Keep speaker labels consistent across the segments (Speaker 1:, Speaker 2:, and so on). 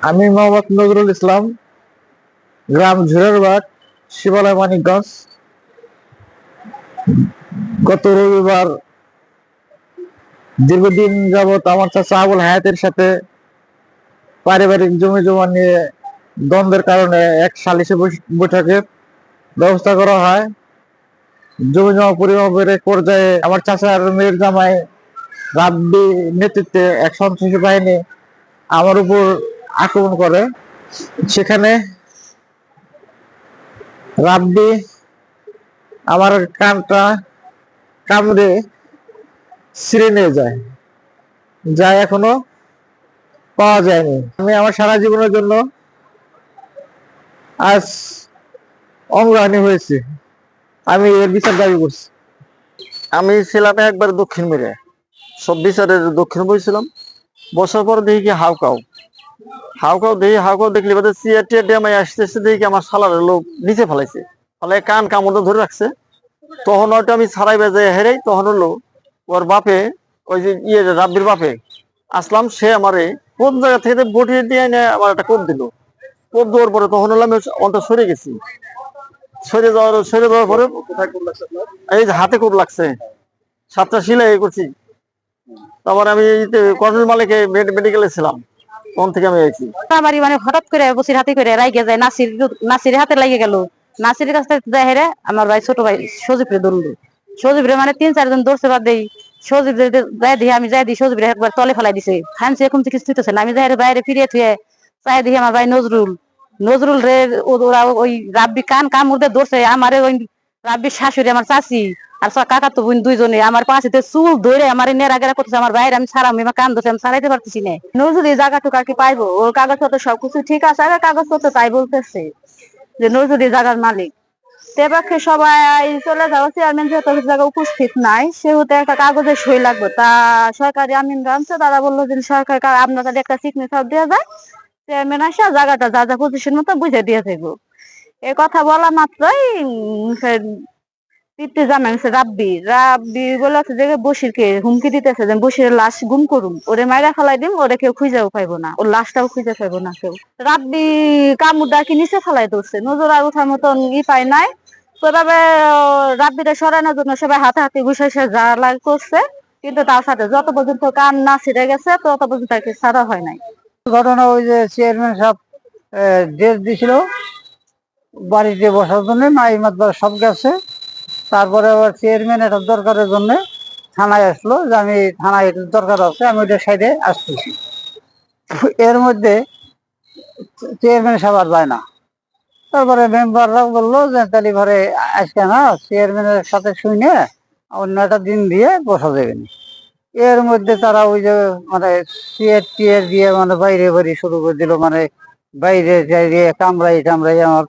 Speaker 1: আমি মোহাম্মদ নজরুল ইসলাম, গ্রাম ঝুরেরবাগ, শিবালয় মানিকগঞ্জ। গত রবিবার দীর্ঘদিন যাবত আমার চাচা আবুল হায়াতের সাথে পারিবারিক জমি জমা নিয়ে দ্বন্দ্বের কারণে এক সালিশে বৈঠকের ব্যবস্থা করা হয়। জমি জমা পরিমাপের এক পর্যায়ে আমার চাচার মেয়ের জামাই রাব্বি নেতৃত্বে এক সন্ত্রাসী বাহিনী আমার উপর আক্রমণ করে। সেখানে রাব্বি আমার কানটা কামড়ে ছিঁড়ে নিয়ে যায়, যা এখনও পাওয়া যায়নি। আমি আমার সারা জীবনের জন্য আজ অঙ্গহানি হয়েছে। আমি এর বিচার দাবি করছি।
Speaker 2: আমি ছিলাম একবার দক্ষিণ মেরে। সব বিচারের দক্ষিণ বইছিলাম। বছর পর দেখি কি হাউকাও দেখি হাউকাও দেখলি বাদে চেয়ার টিয়ার দিয়ে আমি আসতেছে দেখি আমার সালার লোক নিচে ফেলাইছে। ফলে কান কামড়টা ধরে রাখছে। তখন হয়তো আমি ছাড়াই বেজে হেরে তখন হলো ওর বাপে, ওই যে ইয়ে রাব্বির বাপে, আসলাম, সে আমারে কোন জায়গা থেকে বটিয়ে দিয়ে এনে আমার একটা কোপ দিল। কোপ দেওয়ার পরে তখন হলো আমি অন্তর সরে গেছি। সরে যাওয়ার সরে যাওয়ার পরে এই যে হাতে কোপ লাগছে। সাতটা সিলাই করছি। তারপর আমি কর্নেল মালিকে মেডিকেলে ছিলাম। তখন থেকে আমি আইছি।
Speaker 3: মানে হঠাৎ করে বসির হাতে করে রাইগে যায়, নাসির নাসির হাতে লাগে গেল। নাসির আমার ভাই ছোট ভাই সজীব ধরলো। মানে তিন চারজন দৌড়ছে বাদ দেই। সজীব যাই দিয়ে আমি যাই দিই সজীব একবার তলে ফেলাই দিছে। খানছে থেকে কিছু হইতেছে না। আমি যাই বাইরে ফিরিয়ে থুয়ে চাই দিই আমার ভাই নজরুল। নজরুল রে ওরা ওই রাব্বি কান কামড় দিয়ে ধরছে, আমারে ওই রাব্বির শাশুড়ি আমার চাচি, আর কাকা তো বোন দুইজনে। আমার পাশে চুল ধরে আমার নেড়া গেরা করতেছে। আমার বাইরে আমি সারা আমি কান ধরছে আমি সারাইতে পারতেছি না। নজরুল এই জায়গাটুকু আর কি পাইবো? ওর কাগজপত্র সবকিছু ঠিক আছে, আগে কাগজপত্র তাই বলতেছে যে নজরুল জায়গার মালিক। তেবাকে সবাই চলে যাওয়া চেয়ারম্যান যেহেতু উপস্থিত নাই, সেহেতু একটা কাগজে সই লাগবে। তা সরকারি আমিন রামছে তারা বলল যে সরকার কাছে একটা সিগনেচার দেওয়া যায়। চেয়ারম্যান আসে, জায়গাটা যা যা পজিশন মতো বুঝে দিয়ে থাকব এই কথা বলা মাত্রই সে তৃপ্তি জানাইছে রাব্বি। রাব্বি বলেছে যে বসিরকে হুমকি দিতেছে যে বসিরের লাশ গুম করুম ওরে মাইরা ফেলাই দিম, ওরে কেউ খুঁজেও পাইবো না। ওর লাশটাও খুঁজে পাইবো না কেউ। রাব্বি কামুদা কি নিচে ফেলাই ধরছে? নজর আর ওঠার মতন ই পায় নাই। তো এভাবে রাব্বিটা সরানোর জন্য সবাই হাতে হাতে ঘুষে যা লাগ করছে। কিন্তু তার সাথে যত পর্যন্ত কান না ছিঁড়ে গেছে, তত পর্যন্ত আর কি ছাড়া হয় নাই।
Speaker 1: ঘটনা ওই যে চেয়ারম্যান সাহেব ডেট দিছিল। বাড়িতে বসার জন্য মাই মাতবার সব গেছে। তারপরে আবার চেয়ারম্যান একটা দরকারের জন্য থানায় আসলো যে আমি থানায় একটু দরকার আছে, আমি ওইটা সাইডে আসতেছি। এর মধ্যে চেয়ারম্যান সাহেব আর যায় না। তারপরে মেম্বাররা বলল যে, তাহলে ঘরে আজকে না চেয়ারম্যানের সাথে শুনে অন্য একটা দিন দিয়ে বসা যাবে এর মধ্যে তারা ওই যে মানে চেয়ার টিয়ার দিয়ে মানে বাইরে বাড়ি শুরু করে দিল মানে বাইরে যাইয়ে কামড়াই টামড়াই আমার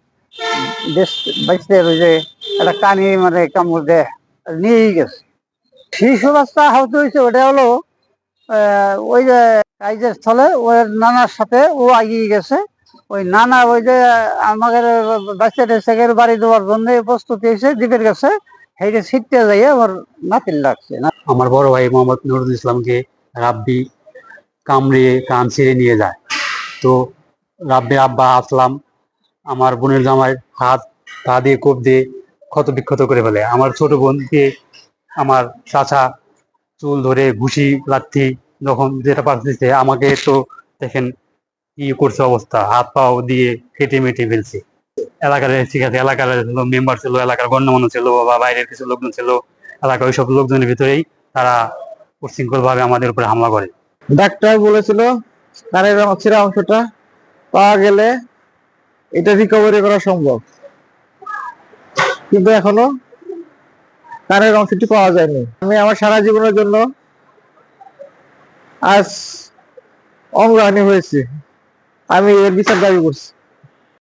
Speaker 1: বাইসে ওই যে একটা কানি মানে কামড় দেয় নিয়েই গেছে। শিশু রাস্তা আহত হয়েছে, ওটা হলো ওই যে কাজের স্থলে ওর নানার সাথে ও এগিয়ে গেছে। ওই নানা ওই যে আমাদের বাচ্চা টাচ্চাকে বাড়ি দেওয়ার জন্য প্রস্তুতি হয়েছে দ্বীপের কাছে সেইটা ছিটতে যাইয়ে আমার নাতির লাগছে না
Speaker 4: আমার বড় ভাই মোহাম্মদ নুরুল ইসলামকে রাব্বি কামড়িয়ে, কান ছিঁড়ে নিয়ে যায়। তো রাব্বি আব্বা আসলাম আমার বোনের জামাই হাত, পা দিয়ে কোপ দিয়ে ক্ষত বিক্ষত করে ফেলে। আমার ছোট বোনকে আমার চাচা চুল ধরে ঘুষি, লাথি যখন যেটা পারতেছে, আমাকে তো দেখেন কি করছে অবস্থা। হাত পাও দিয়ে কেটে মেটে ফেলছে। এলাকার ঠিক আছে এলাকার মেম্বার ছিল, এলাকার গণ্যমান্য ছিল, বা বাইরের কিছু লোকজন ছিল, এলাকার ওইসব লোকজনের ভিতরেই তারা উশৃঙ্খল ভাবে আমাদের উপরে হামলা করে।
Speaker 1: ডাক্তার বলেছিল ছেঁড়া অংশটা পাওয়া গেলে এটা রিকভারি করা সম্ভব। কিন্তু এখনও কানের অংশটি পাওয়া যায়নি। আমি আমার সারা জীবনের জন্য আজ অঙ্গহানি হয়েছে। আমি এর বিচার দাবি করছি।